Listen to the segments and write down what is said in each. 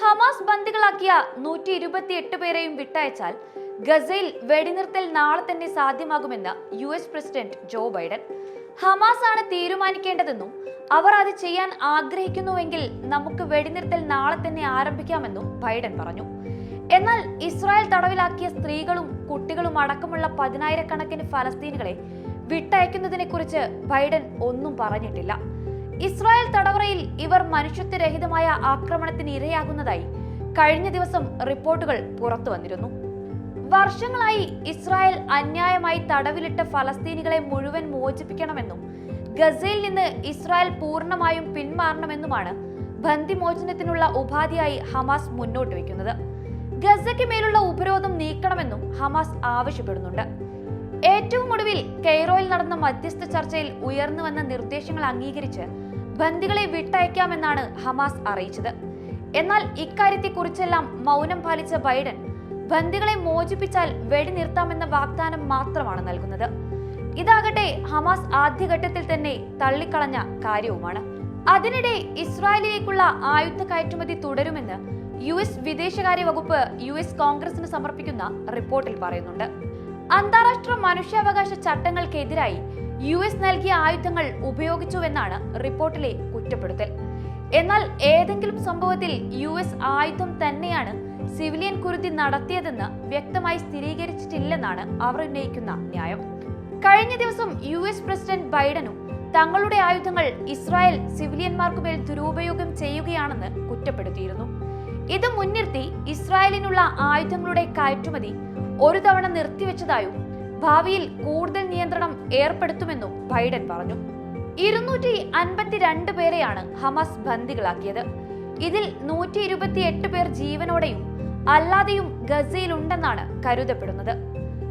Hamas ബന്ദികളാക്കിയ നൂറ്റി ഇരുപത്തിയെട്ട് പേരെയും വിട്ടയച്ചാൽ ഗസയിൽ വെടിനിർത്തൽ നാളെ തന്നെ സാധ്യമാകുമെന്ന് U S president Joe Biden. Hamas ആണ് തീരുമാനിക്കേണ്ടതെന്നും അവർ അത് ചെയ്യാൻ ആഗ്രഹിക്കുന്നുവെങ്കിൽ നമുക്ക് വെടിനിർത്തൽ നാളെ തന്നെ ആരംഭിക്കാമെന്നും ബൈഡൻ പറഞ്ഞു. എന്നാൽ ഇസ്രായേൽ തടവിലാക്കിയ സ്ത്രീകളും കുട്ടികളും അടക്കമുള്ള പതിനായിരക്കണക്കിന് ഫലസ്തീനുകളെ വിട്ടയക്കുന്നതിനെ കുറിച്ച് ബൈഡൻ ഒന്നും പറഞ്ഞിട്ടില്ല. ഇസ്രായേൽ തടവറയിൽ ഇവർ മനുഷ്യത്വരഹിതമായ ആക്രമണത്തിന് ഇരയാകുന്നതായി കഴിഞ്ഞ ദിവസം റിപ്പോർട്ടുകൾ പുറത്തു വന്നിരുന്നു. വർഷങ്ങളായി ഇസ്രായേൽ അന്യായമായി തടവിലിട്ട ഫലസ്തീനികളെ മുഴുവൻ മോചിപ്പിക്കണമെന്നും ഗസയിൽ നിന്ന് ഇസ്രായേൽ പൂർണമായും പിന്മാറണമെന്നുമാണ് ബന്ദിമോചനത്തിനുള്ള ഉപാധിയായി ഹമാസ് മുന്നോട്ട് വയ്ക്കുന്നത്. ഗസയ്ക്ക് മേലുള്ള ഉപരോധം നീക്കണമെന്നും ഹമാസ് ആവശ്യപ്പെടുന്നുണ്ട്. ഏറ്റവും ഒടുവിൽ കെയ്റോയിൽ നടന്ന മധ്യസ്ഥ ചർച്ചയിൽ ഉയർന്നു വന്ന നിർദ്ദേശങ്ങൾ അംഗീകരിച്ച് ബന്ദികളെ വിട്ടയക്കാമെന്നാണ് ഹമാസ് അറിയിച്ചത്. എന്നാൽ ഇക്കാര്യത്തെക്കുറിച്ചെല്ലാം മൗനം പാലിച്ച ബൈഡൻ ബന്ദികളെ മോചിപ്പിച്ചാൽ വെടിനിർത്താമെന്ന വാഗ്ദാനം മാത്രമാണ് നൽകുന്നത്. ഇതാകട്ടെ ഹമാസ് ആദ്യഘട്ടത്തിൽ തന്നെ തള്ളിക്കളഞ്ഞ കാര്യവുമാണ്. അതിനിടെ ഇസ്രായേലിലേക്കുള്ള ആയുധ കയറ്റുമതി തുടരുമെന്ന് യു എസ് വിദേശകാര്യ വകുപ്പ് യു എസ് കോൺഗ്രസിന് സമർപ്പിക്കുന്ന റിപ്പോർട്ടിൽ പറയുന്നുണ്ട്. അന്താരാഷ്ട്ര മനുഷ്യാവകാശ ചട്ടങ്ങൾക്കെതിരായി യു എസ് നൽകിയ ആയുധങ്ങൾ ഉപയോഗിച്ചുവെന്നാണ് റിപ്പോർട്ടിലെ കുറ്റപ്പെടുത്തൽ. എന്നാൽ ഏതെങ്കിലും സംഭവത്തിൽ യു എസ് ആയുധം തന്നെയാണ് സിവിലിയൻ കുരുതി നടത്തിയതെന്ന് വ്യക്തമായി സ്ഥിരീകരിച്ചിട്ടില്ലെന്നാണ് അവർ ഉന്നയിക്കുന്ന ന്യായം. കഴിഞ്ഞ ദിവസം യു എസ് പ്രസിഡന്റ് ബൈഡനും തങ്ങളുടെ ആയുധങ്ങൾ ഇസ്രായേൽ സിവിലിയന്മാർക്കുമേൽ ദുരുപയോഗം ചെയ്യുകയാണെന്ന് കുറ്റപ്പെടുത്തിയിരുന്നു. ഇത് മുൻനിർത്തി ഇസ്രായേലിനുള്ള ആയുധങ്ങളുടെ കയറ്റുമതി ഒരു തവണ നിർത്തിവെച്ചതായും ഭാവിയിൽ കൂടുതൽ നിയന്ത്രണം ഏർപ്പെടുത്തുമെന്നും ബൈഡൻ പറഞ്ഞു. ഇരുന്നൂറ്റി അൻപത്തിരണ്ട് പേരെയാണ് ഹമാസ് ബന്ദികളാക്കിയത്. ഇതിൽ നൂറ്റി ഇരുപത്തിയെട്ട് പേർ ജീവനോടെയും അല്ലാതെയും ഗസയിലുണ്ടെന്നാണ് കരുതപ്പെടുന്നത്.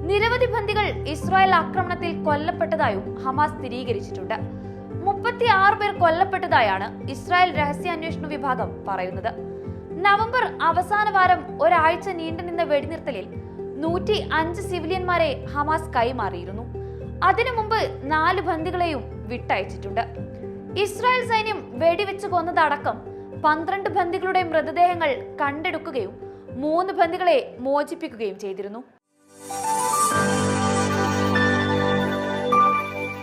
നിരവധി ബന്ദികൾ ഇസ്രായേൽ ആക്രമണത്തിൽ കൊല്ലപ്പെട്ടതായും ഹമാസ് സ്ഥിരീകരിച്ചിട്ടുണ്ട്. മുപ്പത്തി ആറ് പേർ കൊല്ലപ്പെട്ടതായാണ് ഇസ്രായേൽ രഹസ്യാന്വേഷണ വിഭാഗം പറയുന്നത്. നവംബർ അവസാന വാരം ഒരാഴ്ച നീണ്ടുനിന്ന വെടിനിർത്തലിൽ നൂറ്റി അഞ്ച് സിവിലിയന്മാരെ ഹമാസ് കൈമാറിയിരുന്നു. അതിനു മുമ്പ് നാല് ബന്ദികളെയും വിട്ടയച്ചിട്ടുണ്ട്. ഇസ്രായേൽ സൈന്യം വെടിവെച്ച് കൊന്നതടക്കം പന്ത്രണ്ട് ബന്ദികളുടെ മൃതദേഹങ്ങൾ കണ്ടെടുക്കുകയും മൂന്ന് ബന്ദികളെ മോചിപ്പിക്കുകയും ചെയ്തിരുന്നു.